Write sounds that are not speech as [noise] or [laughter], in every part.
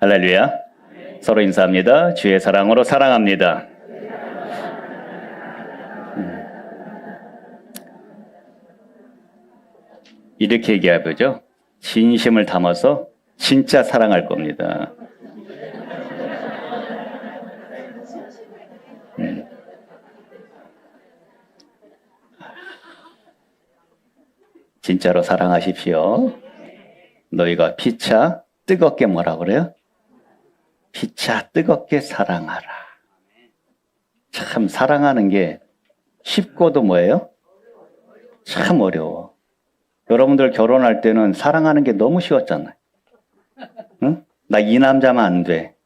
할렐루야. 서로 인사합니다. 주의 사랑으로 사랑합니다. 음. 이렇게 얘기해보죠. 진심을 담아서 진짜 사랑할 겁니다. 음. 진짜로 사랑하십시오. 너희가 피차 뜨겁게 뭐라 그래요? 피차 뜨겁게 사랑하라. 참 사랑하는 게 쉽고도 뭐예요? 참 어려워. 여러분들 결혼할 때는 사랑하는 게 너무 쉬웠잖아요. 응? 나 이 남자만 안 돼.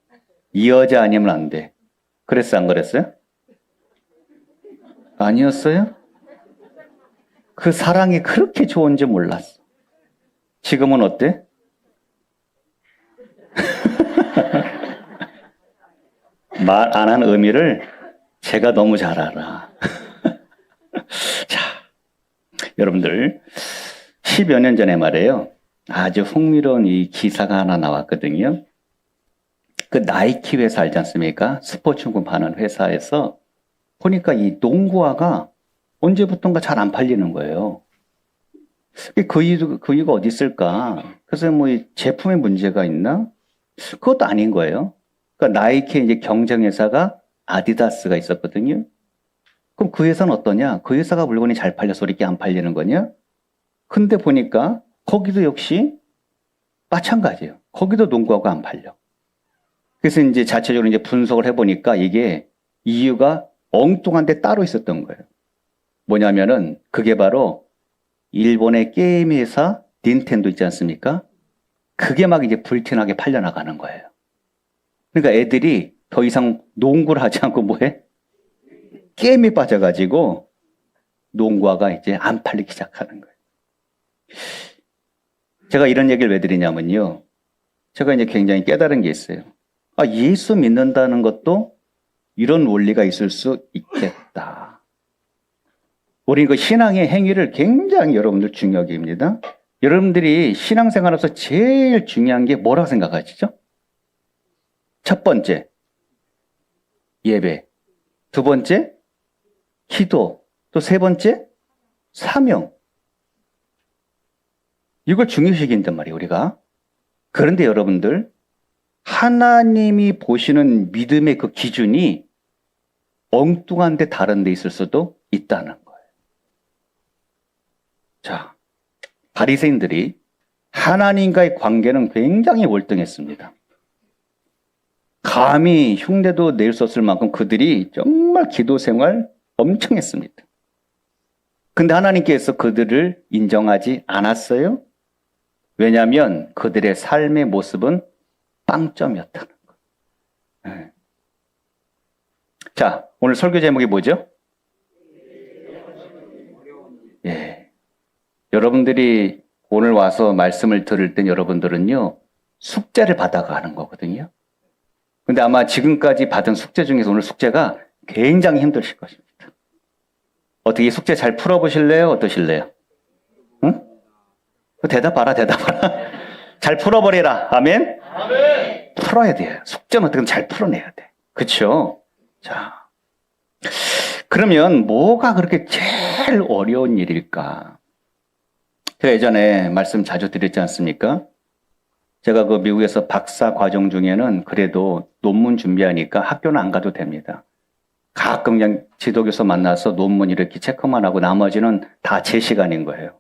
이 여자 아니면 안 돼. 그랬어, 안 그랬어요? 아니었어요? 그 사랑이 그렇게 좋은지 몰랐어. 지금은 어때? [laughs] 말 안 한 의미를 제가 너무 잘 알아. [laughs] 자, 여러분들, 10여 년 전에 말이에요. 아주 흥미로운 이 기사가 하나 나왔거든요. 그 나이키 회사 알지 않습니까? 스포츠용품 파는 회사에서 보니까 이 농구화가 언제부턴가 잘 안 팔리는 거예요. 그 이유, 그 이유가 어디 있을까? 그래서 뭐 제품에 문제가 있나? 그것도 아닌 거예요. 그러니까 나이키 이제 경쟁 회사가 아디다스가 있었거든요. 그럼 그 회사는 어떠냐? 그 회사가 물건이 잘 팔려서 이렇게 안 팔리는 거냐? 근데 보니까 거기도 역시 마찬가지예요. 거기도 농구하고 안 팔려. 그래서 이제 자체적으로 이제 분석을 해보니까 이게 이유가 엉뚱한 데 따로 있었던 거예요. 뭐냐면은 그게 바로 일본의 게임 회사 닌텐도 있지 않습니까? 그게 막 이제 불티나게 팔려나가는 거예요. 그러니까 애들이 더 이상 농구를 하지 않고 뭐해? 게임에 빠져가지고 농구화가 이제 안 팔리기 시작하는 거예요. 제가 이런 얘기를 왜 드리냐면요. 제가 이제 굉장히 깨달은 게 있어요. 아, 예수 믿는다는 것도 이런 원리가 있을 수 있겠다. 우리 그 신앙의 행위를 굉장히 여러분들 중요하게 입니다. 여러분들이 신앙생활에서 제일 중요한 게 뭐라고 생각하시죠? 첫 번째, 예배. 두 번째, 기도. 또 세 번째, 사명. 이걸 중요시 여긴단 말이에요, 우리가. 그런데 여러분들, 하나님이 보시는 믿음의 그 기준이 엉뚱한데 다른 데 있을 수도 있다는 거예요. 자, 바리새인들이 하나님과의 관계는 굉장히 월등했습니다. 감히 흉내도 낼 수 없을 만큼 그들이 정말 기도 생활 엄청 했습니다. 근데 하나님께서 그들을 인정하지 않았어요. 왜냐하면 그들의 삶의 모습은 빵점이었다는 거예요. 네. 자, 오늘 설교 제목이 뭐죠? 예. 여러분들이 오늘 와서 말씀을 들을 땐 여러분들은요, 숙제를 받아가는 거거든요. 근데 아마 지금까지 받은 숙제 중에서 오늘 숙제가 굉장히 힘드실 것입니다. 어떻게 숙제 잘 풀어보실래요? 어떠실래요? 응? 대답하라, 대답하라. [laughs] 잘 풀어버리라. 아멘? 아멘? 풀어야 돼요. 숙제는 어떻게든 잘 풀어내야 돼. 그쵸? 자. 그러면 뭐가 그렇게 제일 어려운 일일까? 제가 예전에 말씀 자주 드렸지 않습니까? 제가 그 미국에서 박사 과정 중에는 그래도 논문 준비하니까 학교는 안 가도 됩니다. 가끔 그냥 지도교수 만나서 논문 이렇게 체크만 하고 나머지는 다 제 시간인 거예요.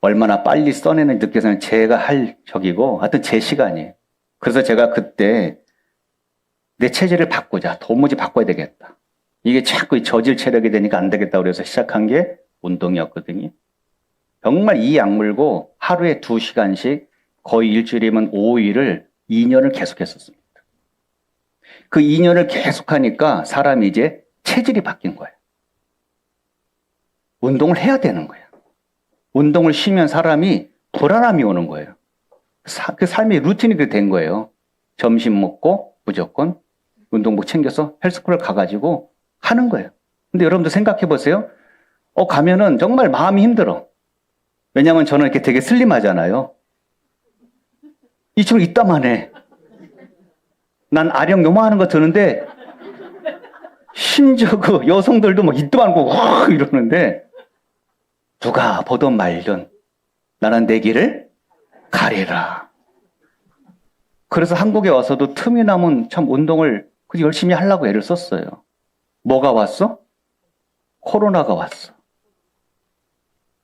얼마나 빨리 써내는 느껴서는 제가 할 적이고 하여튼 제 시간이에요. 그래서 제가 그때 내 체질을 바꾸자. 도무지 바꿔야 되겠다. 이게 자꾸 저질 체력이 되니까 안 되겠다 그래서 시작한 게 운동이었거든요. 정말 이 약물고 하루에 두 시간씩 거의 일주일이면 5일을 2년을 계속 했었습니다. 그 2년을 계속 하니까 사람이 이제 체질이 바뀐 거예요. 운동을 해야 되는 거예요. 운동을 쉬면 사람이 불안함이 오는 거예요. 사, 그 삶의 루틴이 된 거예요. 점심 먹고 무조건 운동복 챙겨서 헬스클럽 가가지고 하는 거예요. 근데 여러분들 생각해 보세요. 어, 가면은 정말 마음이 힘들어. 왜냐면 저는 이렇게 되게 슬림하잖아요. 이 친구 이따만 해. 난 아령 요만한 거 드는데 심지어 그 여성들도 막 입도 안고 와 이러는데 누가 보던 말든 나는 내 길을 가리라. 그래서 한국에 와서도 틈이 남은 참 운동을 그 열심히 하려고 애를 썼어요. 뭐가 왔어? 코로나가 왔어.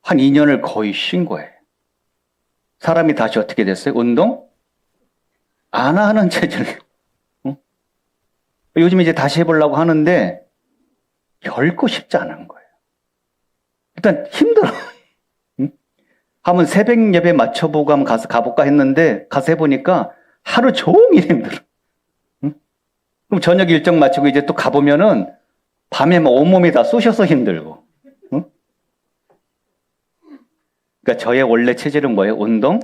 한 2년을 거의 쉰 거예요. 사람이 다시 어떻게 됐어요? 운동? 안 하는 체질. 응? 요즘 이제 다시 해보려고 하는데 결코 쉽지 않은 거예요. 일단 힘들어. [laughs] 응? 한번 새벽 예배 맞춰보고 한번 가서 가볼까 했는데 가서 해보니까 하루 종일 힘들어. 응? 그럼 저녁 일정 마치고 이제 또 가보면은 밤에 막 온몸이 다 쑤셔서 힘들고. 응? 그러니까 저의 원래 체질은 뭐예요? 운동?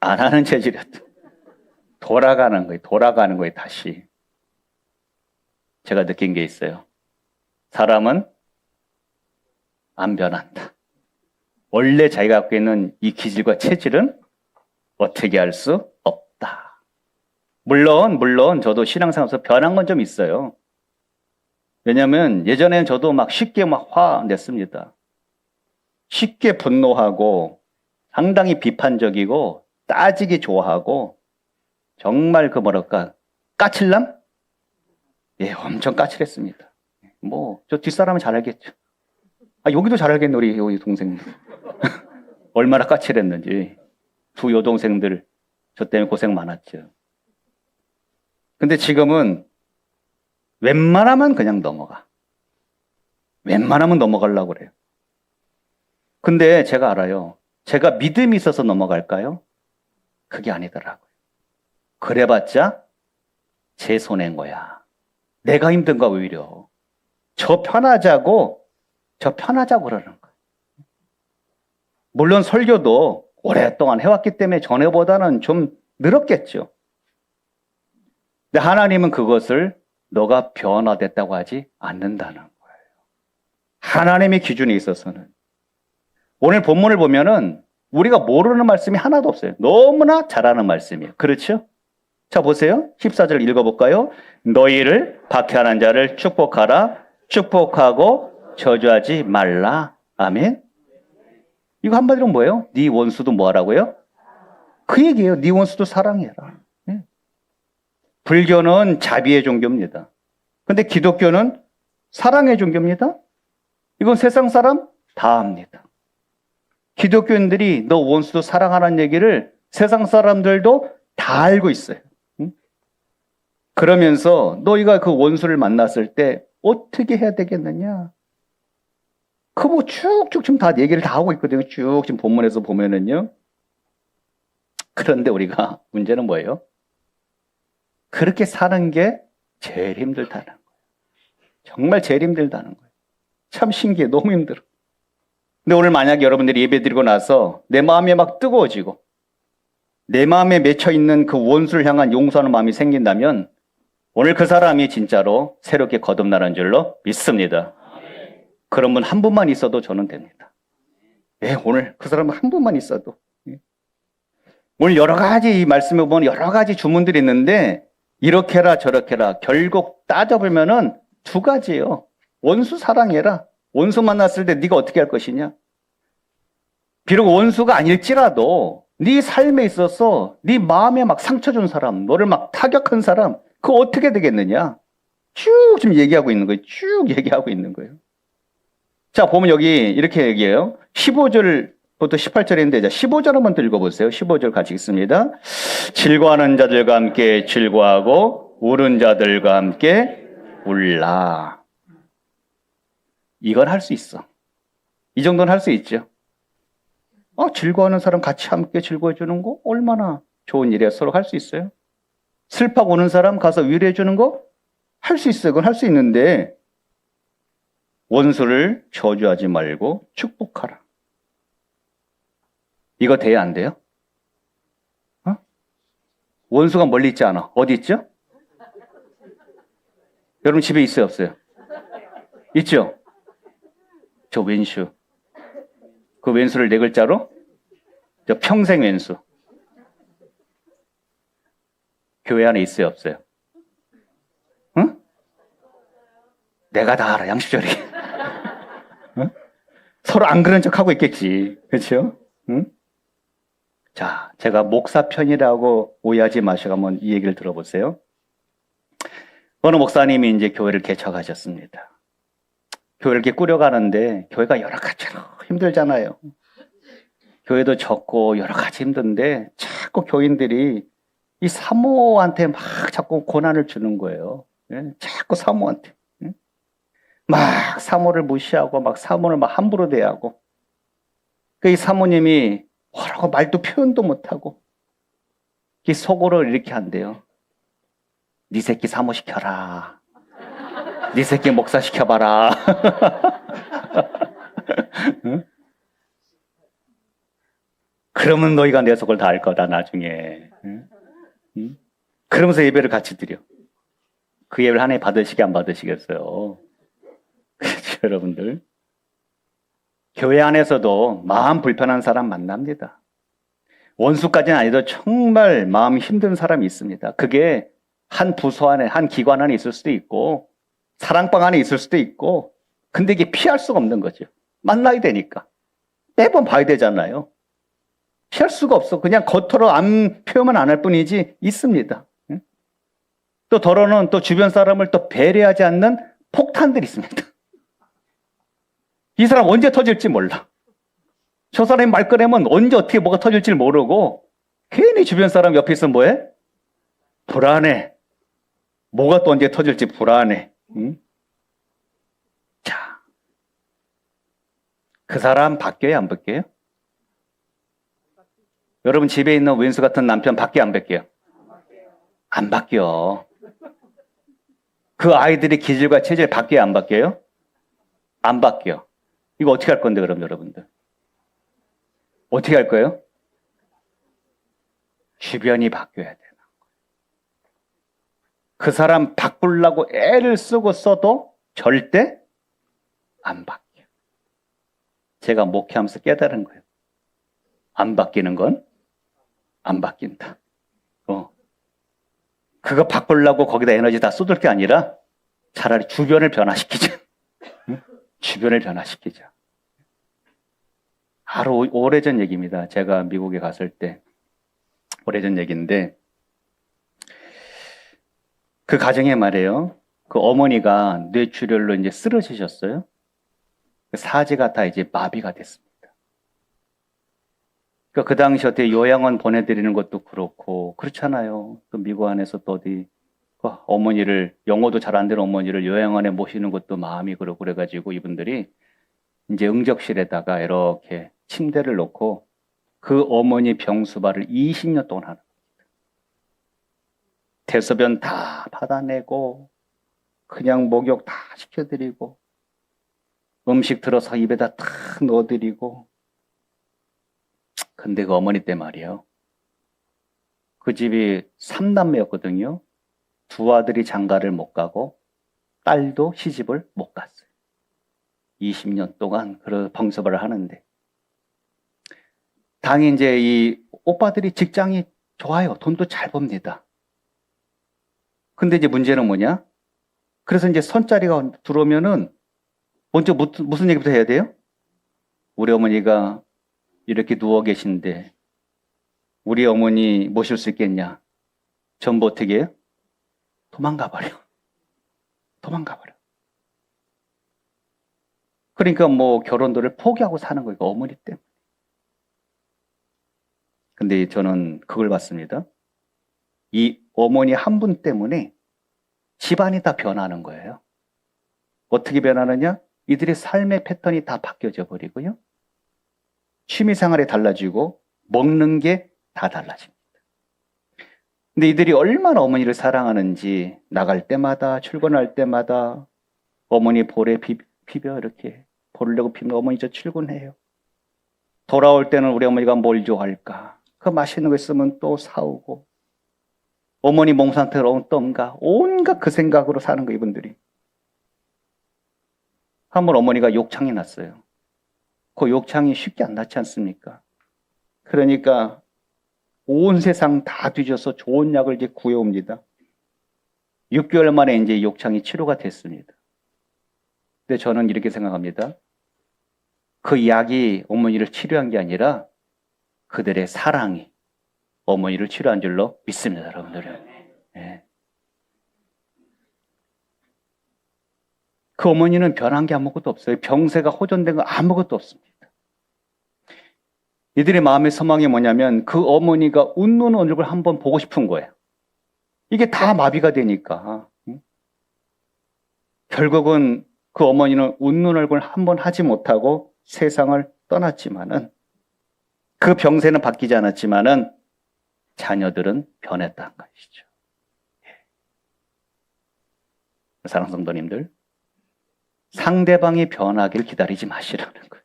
안 하는 체질이었다. 돌아가는 거예요. 돌아가는 거예요. 다시. 제가 느낀 게 있어요. 사람은 안 변한다. 원래 자기가 갖고 있는 이 기질과 체질은 어떻게 할 수 없다. 물론, 물론 저도 신앙생활에서 변한 건 좀 있어요. 왜냐면 예전에는 저도 막 쉽게 막 화 냈습니다. 쉽게 분노하고 상당히 비판적이고 따지기 좋아하고 정말 그 뭐랄까 까칠남? 예, 엄청 까칠했습니다. 뭐 저 뒷사람은 잘 알겠죠. 아 여기도 잘 알겠네 우리 우리 동생들 [laughs] 얼마나 까칠했는지 두 여동생들 저 때문에 고생 많았죠. 근데 지금은 웬만하면 그냥 넘어가. 웬만하면 넘어가려고 그래요. 근데 제가 알아요. 제가 믿음이 있어서 넘어갈까요? 그게 아니더라고요. 그래봤자 제 손해인 거야. 내가 힘든가 오히려. 저 편하자고, 저 편하자고 그러는 거야. 물론 설교도 오랫동안 해왔기 때문에 전에보다는 좀 늘었겠죠. 근데 하나님은 그것을 너가 변화됐다고 하지 않는다는 거예요. 하나님의 기준에 있어서는. 오늘 본문을 보면은 우리가 모르는 말씀이 하나도 없어요. 너무나 잘하는 말씀이에요. 그렇죠? 자, 보세요. 14절 읽어볼까요? 너희를 박해하는 자를 축복하라. 축복하고 저주하지 말라. 아멘. 이거 한마디로 뭐예요? 네 원수도 뭐 하라고요? 그 얘기예요. 네 원수도 사랑해라. 예. 불교는 자비의 종교입니다. 근데 기독교는 사랑의 종교입니다. 이건 세상 사람 다 합니다. 기독교인들이 너 원수도 사랑하라는 얘기를 세상 사람들도 다 알고 있어요. 응? 그러면서 너희가 그 원수를 만났을 때 어떻게 해야 되겠느냐? 그 뭐 쭉쭉 지금 다 얘기를 다 하고 있거든요. 쭉 지금 본문에서 보면은요. 그런데 우리가 [laughs] 문제는 뭐예요? 그렇게 사는 게 제일 힘들다는 거예요. 정말 제일 힘들다는 거예요. 참 신기해. 너무 힘들어. 근데 오늘 만약에 여러분들이 예배 드리고 나서 내 마음이 막 뜨거워지고 내 마음에 맺혀 있는 그 원수를 향한 용서하는 마음이 생긴다면 오늘 그 사람이 진짜로 새롭게 거듭나는 줄로 믿습니다. 그런 분 한 분만 있어도 저는 됩니다. 예, 오늘 그 사람 한 분만 있어도. 예. 오늘 여러 가지 이 말씀에 보면 여러 가지 주문들이 있는데 이렇게라 저렇게라 결국 따져보면은 두 가지예요. 원수 사랑해라. 원수 만났을 때 네가 어떻게 할 것이냐? 비록 원수가 아닐지라도 네 삶에 있어서 네 마음에 막 상처 준 사람, 너를 막 타격한 사람, 그거 어떻게 되겠느냐? 쭉 지금 얘기하고 있는 거예요. 쭉 얘기하고 있는 거예요. 자, 보면 여기 이렇게 얘기해요. 15절 부터 18절인데, 자, 15절 한번 더 읽어보세요. 15절 같이 읽습니다. 즐거워하는 자들과 함께 즐거워하고, 우는 자들과 함께 울라. 이건 할 수 있어. 이 정도는 할 수 있죠. 어, 즐거워하는 사람 같이 함께 즐거워해주는 거 얼마나 좋은 일이야. 서로 할 수 있어요. 슬퍼하고 오는 사람 가서 위로해 주는 거 할 수 있어요. 그건 할 수 있는데 원수를 저주하지 말고 축복하라. 이거 돼야 안 돼요? 어? 원수가 멀리 있지 않아. 어디 있죠? 여러분 집에 있어요, 없어요? 있죠? 저 왼수. 그 왼수를 네 글자로? 저 평생 왼수. 교회 안에 있어요, 없어요? 응? 내가 다 알아, 양심적이. [laughs] 응? 서로 안 그런 척 하고 있겠지. 그렇죠? 응? 자, 제가 목사 편이라고 오해하지 마시고 한번 이 얘기를 들어보세요. 어느 목사님이 이제 교회를 개척하셨습니다. 교회를 이렇게 꾸려가는데 교회가 여러 가지로 힘들잖아요. 교회도 적고 여러 가지 힘든데 자꾸 교인들이 이 사모한테 막 자꾸 고난을 주는 거예요. 예? 자꾸 사모한테. 예? 막 사모를 무시하고 막 사모를 막 함부로 대하고 그 이 사모님이 뭐라고 말도 표현도 못하고 이 속으로 이렇게 한대요. 네 새끼 사모시켜라. 네 새끼 목사 시켜봐라. [laughs] 응? 그러면 너희가 내 속을 다 알 거다 나중에. 응? 응? 그러면서 예배를 같이 드려. 그 예배를 한해 받으시게 안 받으시겠어요? [laughs] 그렇죠, 여러분들. 교회 안에서도 마음 불편한 사람 만납니다. 원수까지는 아니도 정말 마음 힘든 사람이 있습니다. 그게 한 부서 안에, 한 기관 안에 있을 수도 있고, 사랑방 안에 있을 수도 있고, 근데 이게 피할 수가 없는 거죠. 만나야 되니까. 매번 봐야 되잖아요. 피할 수가 없어. 그냥 겉으로 안, 표현만 안 할 뿐이지, 있습니다. 응? 또 더러는 또 주변 사람을 또 배려하지 않는 폭탄들이 있습니다. 이 사람 언제 터질지 몰라. 저 사람이 말 꺼내면 언제 어떻게 뭐가 터질지 모르고 괜히 주변 사람 옆에 있으면 뭐해? 불안해. 뭐가 또 언제 터질지 불안해. 응? 자, 그 사람 바뀌어요, 안 바뀌어요? 여러분 집에 있는 왼수 같은 남편 바뀌어, 안 바뀌어요? 안 바뀌어. 그 아이들의 기질과 체질 바뀌어요, 안 바뀌어요? 안 바뀌어. 이거 어떻게 할 건데, 그럼 여러분들? 어떻게 할 거예요? 주변이 바뀌어야 거예요. 그 사람 바꾸려고 애를 쓰고 써도 절대 안 바뀌어. 제가 목회하면서 깨달은 거예요. 안 바뀌는 건 안 바뀐다. 어. 그거 바꾸려고 거기다 에너지 다 쏟을 게 아니라 차라리 주변을 변화시키자. [laughs] 응? 주변을 변화시키자. 바로 오래전 얘기입니다. 제가 미국에 갔을 때 오래전 얘기인데 그 가정에 말이에요. 그 어머니가 뇌출혈로 이제 쓰러지셨어요. 그 사지가 다 이제 마비가 됐습니다. 그러니까 그 당시 어떻게 요양원 보내드리는 것도 그렇고 그렇잖아요. 또 미국 안에서 또 어디 그 어머니를 영어도 잘 안 되는 어머니를 요양원에 모시는 것도 마음이 그러고 그래가지고 이분들이 이제 응접실에다가 이렇게 침대를 놓고 그 어머니 병수발을 20년 동안 하는 겁니다. 대소변 다 받아내고 그냥 목욕 다 시켜드리고 음식 들어서 입에다 탁 넣어드리고 근데 그 어머니 때 말이에요. 그 집이 3남매였거든요. 두 아들이 장가를 못 가고 딸도 시집을 못 갔어요. 20년 동안 그런 방섭을 하는데 당연히 이제 이 오빠들이 직장이 좋아요. 돈도 잘 법니다. 근데 이제 문제는 뭐냐? 그래서 이제 선자리가 들어오면은 먼저 무슨 얘기부터 해야 돼요? 우리 어머니가 이렇게 누워 계신데 우리 어머니 모실 수 있겠냐? 전부 어떻게 해요? 도망가 버려. 도망가 버려. 그러니까 뭐 결혼도를 포기하고 사는 거예요. 어머니 때문에. 근데 저는 그걸 봤습니다. 이 어머니 한 분 때문에 집안이 다 변하는 거예요. 어떻게 변하느냐? 이들의 삶의 패턴이 다 바뀌어져 버리고요. 취미 생활이 달라지고 먹는 게 다 달라집니다. 근데 이들이 얼마나 어머니를 사랑하는지 나갈 때마다 출근할 때마다 어머니 볼에 비, 비벼 이렇게 내고 피면 어머니 저 출근해요. 돌아올 때는 우리 어머니가 뭘 좋아할까? 그 맛있는 거 있으면 또 사오고 어머니 몸 상태가 어떤가? 온갖 그 생각으로 사는 거 이분들이. 한 번 어머니가 욕창이 났어요. 그 욕창이 쉽게 안 낫지 않습니까? 그러니까 온 세상 다 뒤져서 좋은 약을 이제 구해옵니다. 6개월 만에 이제 욕창이 치료가 됐습니다. 근데 저는 이렇게 생각합니다. 그 약이 어머니를 치료한 게 아니라 그들의 사랑이 어머니를 치료한 줄로 믿습니다, 여러분들은. 예. 그 어머니는 변한 게 아무것도 없어요. 병세가 호전된 거 아무것도 없습니다. 이들의 마음의 소망이 뭐냐면 그 어머니가 웃는 얼굴 한번 보고 싶은 거예요. 이게 다 마비가 되니까. 결국은 그 어머니는 웃는 얼굴 한번 하지 못하고 세상을 떠났지만은 그 병세는 바뀌지 않았지만은 자녀들은 변했다는 것이죠. 예. 사랑 성도님들, 상대방이 변하길 기다리지 마시라는 거예요.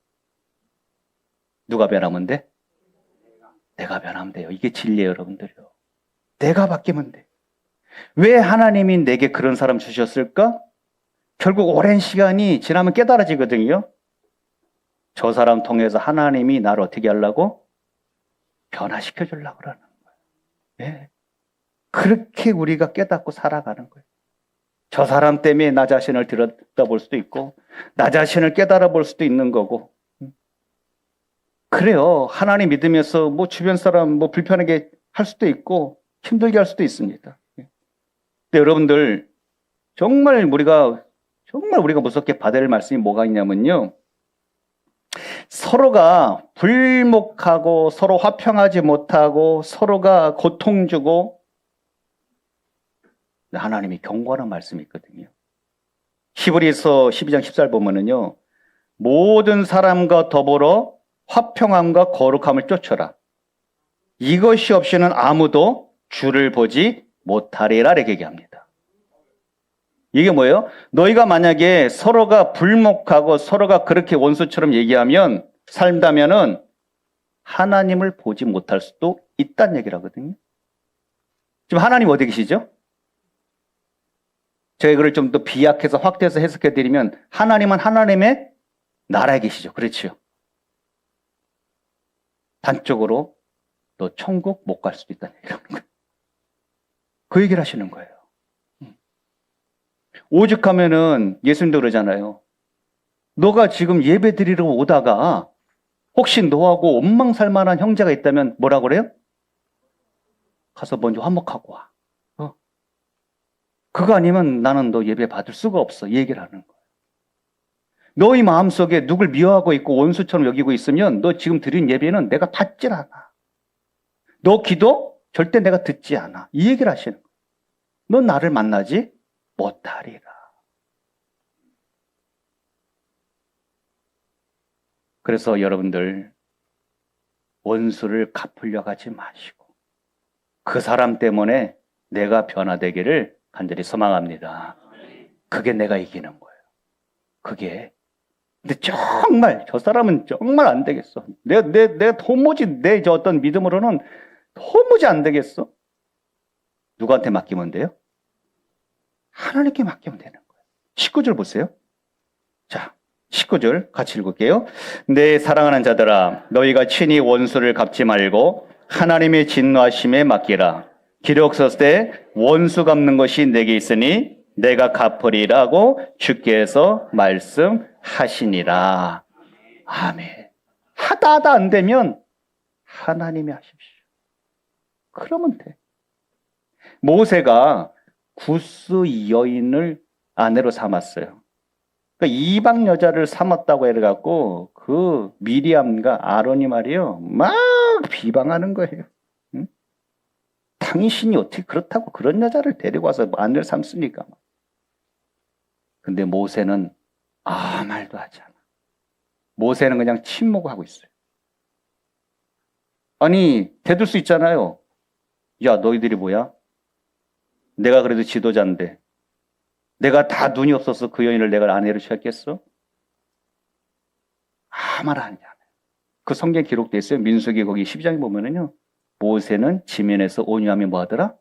누가 변하면 돼? 내가 변하면 돼요. 이게 진리예요, 여러분들요. 내가 바뀌면 돼. 왜 하나님이 내게 그런 사람 주셨을까? 결국 오랜 시간이 지나면 깨달아지거든요. 저 사람 통해서 하나님이 나를 어떻게 하려고? 변화시켜 주려고 그러는 거예요. 네. 그렇게 우리가 깨닫고 살아가는 거예요. 저 사람 때문에 나 자신을 들여다볼 수도 있고, 나 자신을 깨달아 볼 수도 있는 거고. 그래요. 하나님 믿으면서 뭐 주변 사람 뭐 불편하게 할 수도 있고, 힘들게 할 수도 있습니다. 근데 여러분들, 정말 우리가, 정말 우리가 무섭게 받아야 할 말씀이 뭐가 있냐면요. 서로가 불목하고 서로 화평하지 못하고 서로가 고통 주고 하나님이 경고하는 말씀이 있거든요. 히브리서 12장 14절 보면은요. 모든 사람과 더불어 화평함과 거룩함을 쫓아라. 이것이 없이는 아무도 주를 보지 못하리라 이렇게 얘기합니다. 이게 뭐예요? 너희가 만약에 서로가 불목하고 서로가 그렇게 원수처럼 얘기하면 살다면은 하나님을 보지 못할 수도 있다는 얘기를 하거든요. 지금 하나님 어디 계시죠? 제가 이거를 좀 더 비약해서 확대해서 해석해 드리면 하나님은 하나님의 나라에 계시죠. 그렇죠. 단적으로 너 천국 못 갈 수도 있다는 얘기를 하는 거예요. 그 얘기를 하시는 거예요. 오죽하면은 예수님도 그러잖아요. 너가 지금 예배 드리러 오다가 혹시 너하고 원망 살 만한 형제가 있다면 뭐라 그래요? 가서 먼저 화목하고 와. 어? 그거 아니면 나는 너 예배 받을 수가 없어. 이 얘기를 하는 거예요. 너희 마음속에 누굴 미워하고 있고 원수처럼 여기고 있으면 너 지금 드린 예배는 내가 받질 않아. 너 기도 절대 내가 듣지 않아. 이 얘기를 하시는 거예요. 넌 나를 만나지 못하리라. 그래서 여러분들 원수를 갚으려 하지 마시고 그 사람 때문에 내가 변화되기를 간절히 소망합니다. 그게 내가 이기는 거예요. 그게. 근데 정말 저 사람은 정말 안 되겠어. 내, 내, 내 도무지 내 저 어떤 믿음으로는 도무지 안 되겠어. 누구한테 맡기면 돼요? 하나님께 맡기면 되는 거예요. 19절 보세요. 자, 19절 같이 읽을게요. 내 사랑하는 자들아, 너희가 친히 원수를 갚지 말고 하나님의 진노하심에 맡기라. 기록 썼을 때 원수 갚는 것이 내게 있으니 내가 갚으리라고 주께서 말씀하시니라. 아멘. 하다 하다 안 되면 하나님이 하십시오. 그러면 돼. 모세가 구스 여인을 아내로 삼았어요. 그러니까 이방 여자를 삼았다고 해갖고 그 미리암과 아론이 말이요 막 비방하는 거예요. 응? 당신이 어떻게 그렇다고 그런 여자를 데리고 와서 아내를 삼습니까? 근데 모세는 아무 말도 하지 않아. 모세는 그냥 침묵하고 있어요. 아니 대들 수 있잖아요. 야 너희들이 뭐야? 내가 그래도 지도자인데 내가 다 눈이 없어서 그 여인을 내가 아내로 취했겠어? 아무 말 하지. 그 성경 기록돼 있어요. 민수기 거기 12장에 보면은요. 모세는 지면에서 온유함이 뭐 하더라?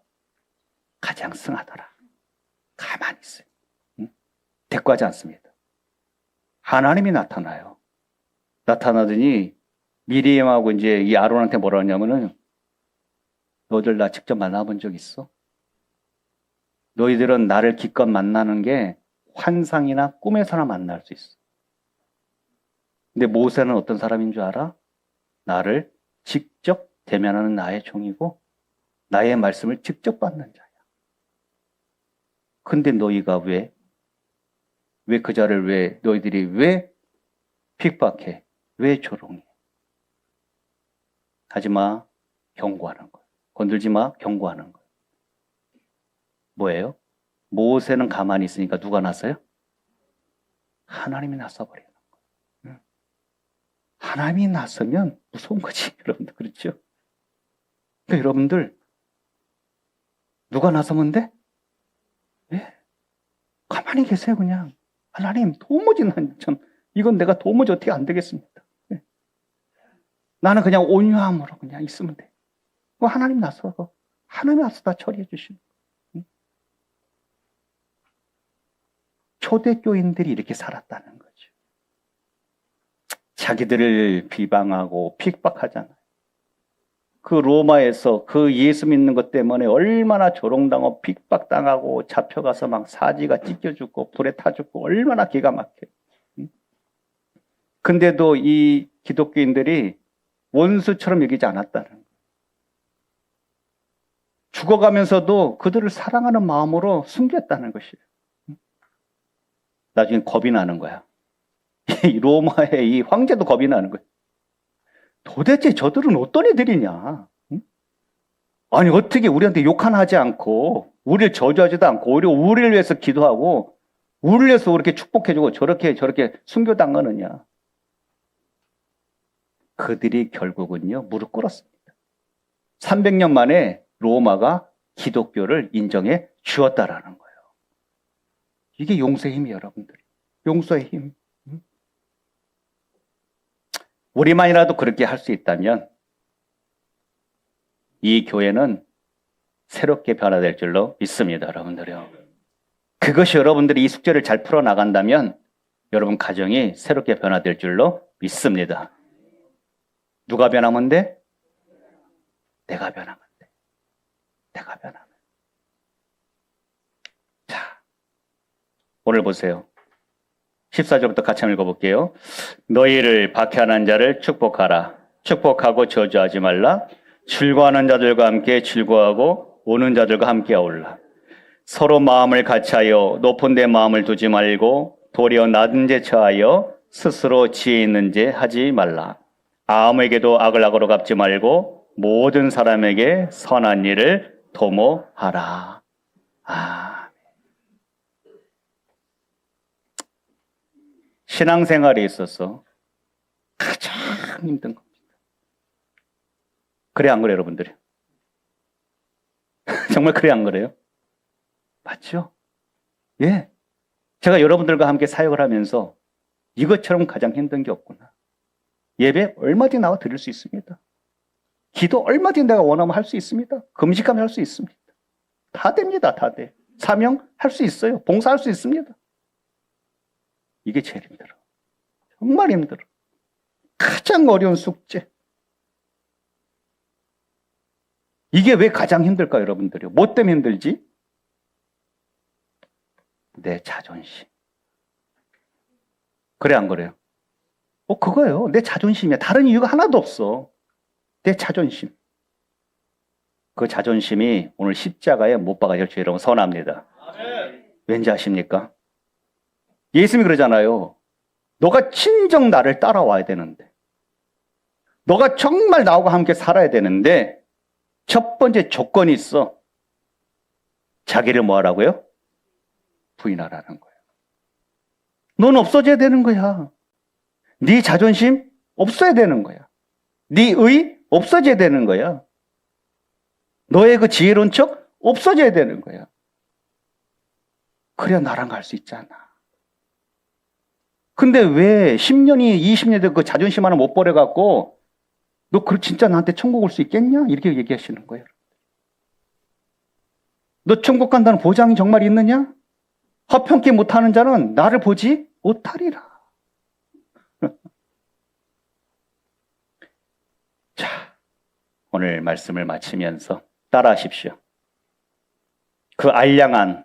가장 승하더라. 가만히 있어요. 응? 대꾸하지 않습니다. 하나님이 나타나요. 나타나더니 미리엠하고 이제 이 아론한테 뭐라 하냐면은 너희들 나 직접 만나본 적 있어? 너희들은 나를 기껏 만나는 게 환상이나 꿈에서나 만날 수 있어. 근데 모세는 어떤 사람인 줄 알아? 나를 직접 대면하는 나의 종이고 나의 말씀을 직접 받는 자야. 근데 너희가 왜, 왜 그 자를 왜, 너희들이 왜 픽박해? 왜 조롱해? 하지 마. 경고하는 거야. 건들지 마. 경고하는 거야. 뭐예요? 모세는 가만히 있으니까 누가 났어요? 하나님이 거예요. 하나님이 나서면 무서운 거지, [laughs] 여러분들. 그렇죠? 그러니까 여러분들, 누가 나서면 돼? 예. 가만히 계세요, 그냥. 하나님, 도무지 난 참, 이건 내가 도무지 어떻게 안 되겠습니다. 예. 나는 그냥 온유함으로 그냥 있으면 돼. 그 하나님 나서고, 하나님 나서 다 처리해 주시는 거예요. 초대교인들이 이렇게 살았다는 거죠. 자기들을 비방하고 핍박하잖아요. 그 로마에서 그 예수 믿는 것 때문에 얼마나 조롱당하고 핍박당하고 잡혀가서 막 사지가 찢겨 죽고 불에 타 죽고 얼마나 기가 막혀요. 응? 근데도 이 기독교인들이 원수처럼 여기지 않았다는 거예요. 죽어가면서도 그들을 사랑하는 마음으로 숨겼다는 것이에요. 나중에 겁이 나는 거야. [laughs] 이 로마의 이 황제도 겁이 나는 거야. 도대체 저들은 어떤 애들이냐? 응? 아니, 어떻게 우리한테 욕 하나 하지 않고, 우리를 저주하지도 않고, 오히려 우리를 위해서 기도하고, 우리를 위해서 그렇게 축복해주고, 저렇게, 저렇게 순교당하느냐. 그들이 결국은요, 무릎 꿇었습니다. 300년 만에 로마가 기독교를 인정해 주었다라는 거예요. 이게 용서의 힘이 여러분들. 용서의 힘. 우리만이라도 그렇게 할 수 있다면 이 교회는 새롭게 변화될 줄로 믿습니다, 여러분들요. 그것이 여러분들이 이 숙제를 잘 풀어 나간다면 여러분 가정이 새롭게 변화될 줄로 믿습니다. 누가 변하면 돼? 내가 변하면 돼. 내가 변하면. 자, 오늘 보세요. 14절부터 같이 한번 읽어볼게요. 너희를 박해하는 자를 축복하라. 축복하고 저주하지 말라. 즐거워하는 자들과 함께 즐거워하고 오는 자들과 함께 어울라. 서로 마음을 같이하여 높은 데 마음을 두지 말고 도리어 낮은 데 처하여 스스로 지혜 있는 제 하지 말라. 아무에게도 악을 악으로 갚지 말고 모든 사람에게 선한 일을 도모하라. 아. 신앙생활에 있어서 가장 힘든 겁니다. 그래 안 그래요, 여러분들이? [laughs] 정말 그래 안 그래요? 맞죠? 예. 제가 여러분들과 함께 사역을 하면서 이것처럼 가장 힘든 게 없구나. 예배 얼마든지 나와 드릴 수 있습니다. 기도 얼마든지 내가 원하면 할 수 있습니다. 금식하면 할 수 있습니다. 다 됩니다. 다 돼. 사명 할 수 있어요. 봉사할 수 있습니다. 이게 제일 힘들어. 정말 힘들어. 가장 어려운 숙제. 이게 왜 가장 힘들까, 여러분들이? 뭐 때문에 힘들지? 내 자존심. 그래, 안 그래요? 어, 그거예요. 내 자존심이야. 다른 이유가 하나도 없어. 내 자존심. 그 자존심이 오늘 십자가에 못 박아질 줄 여러분 선합니다. 왠지 아십니까? 예수님이 그러잖아요. 너가 친정 나를 따라와야 되는데. 너가 정말 나하고 함께 살아야 되는데, 첫 번째 조건이 있어. 자기를 뭐 하라고요? 부인하라는 거예요. 넌 없어져야 되는 거야. 네 자존심 없어야 되는 거야. 네 의 없어져야 되는 거야. 너의 그 지혜로운 척 없어져야 되는 거야. 그래야 나랑 갈 수 있잖아. 근데 왜 10년이 20년 돼그 자존심 하나 못 버려갖고 너 그 진짜 나한테 천국 올 수 있겠냐? 이렇게 얘기하시는 거예요. 너 천국 간다는 보장이 정말 있느냐? 화평케 못하는 자는 나를 보지 못하리라. [laughs] 자, 오늘 말씀을 마치면서 따라하십시오. 그 알량한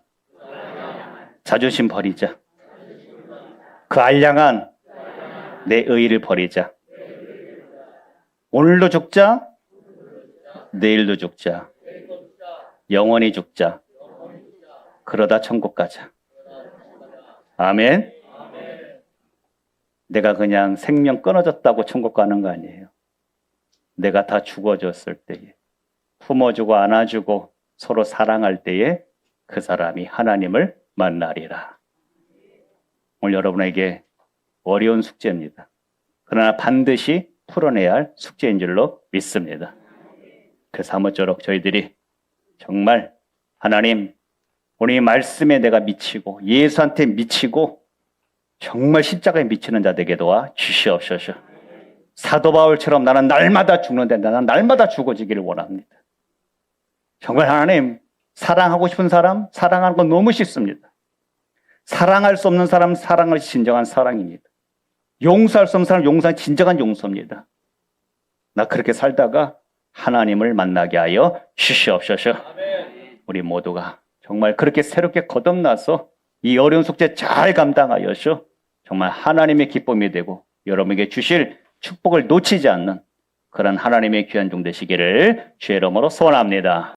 자존심 버리자. 그 알량한 내 의의를 버리자. 오늘도 죽자, 내일도 죽자, 영원히 죽자. 그러다 천국 가자. 아멘. 내가 그냥 생명 끊어졌다고 천국 가는 거 아니에요. 내가 다 죽어졌을 때에 품어주고 안아주고 서로 사랑할 때에 그 사람이 하나님을 만나리라. 오늘 여러분에게 어려운 숙제입니다. 그러나 반드시 풀어내야 할 숙제인 줄로 믿습니다. 그래서 아무쪼록 저희들이 정말 하나님, 우리 말씀에 내가 미치고 예수한테 미치고 정말 십자가에 미치는 자 되게 도와 주시옵소서. 사도 바울처럼 나는 날마다 죽는데 나는 날마다 죽어지기를 원합니다. 정말 하나님, 사랑하고 싶은 사람, 사랑하는 건 너무 쉽습니다. 사랑할 수 없는 사람, 사랑을 진정한 사랑입니다. 용서할 수 없는 사람, 용서는 진정한 용서입니다. 나 그렇게 살다가 하나님을 만나게 하여 주시옵소서. 우리 모두가 정말 그렇게 새롭게 거듭나서 이 어려운 숙제 잘 감당하여서 정말 하나님의 기쁨이 되고 여러분에게 주실 축복을 놓치지 않는 그런 하나님의 귀한 종 되시기를 주의 이름으로 소원합니다.